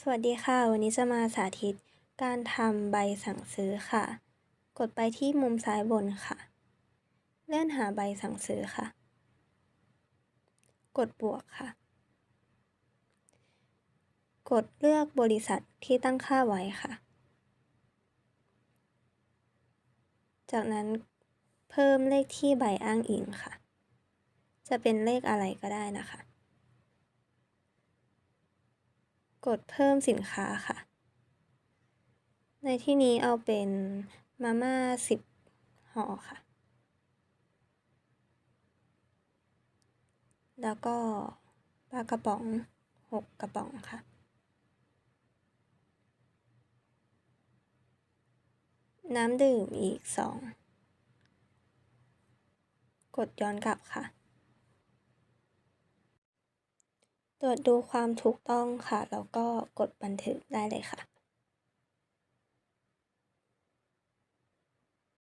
สวัสดีค่ะ วันนี้จะมาสาธิตการทำใบสั่งซื้อค่ะ กดไปที่มุมซ้ายบนค่ะ เลื่อนหาใบสั่งซื้อค่ะ กดบวกค่ะ กดเลือกบริษัทที่ตั้งค่าไว้ค่ะ จากนั้นเพิ่มเลขที่ใบอ้างอิงค่ะ จะเป็นเลขอะไรก็ได้นะคะ กดเพิ่มสินค้าค่ะ ในที่นี้เอาเป็นมาม่าสิบห่อค่ะ แล้วก็ปลากระป๋องหกกระป๋องค่ะ น้ำดื่มอีกสองกดย้อนกลับค่ะ ตรวจดูความถูกต้องค่ะ แล้วก็กดบันทึกได้เลยค่ะ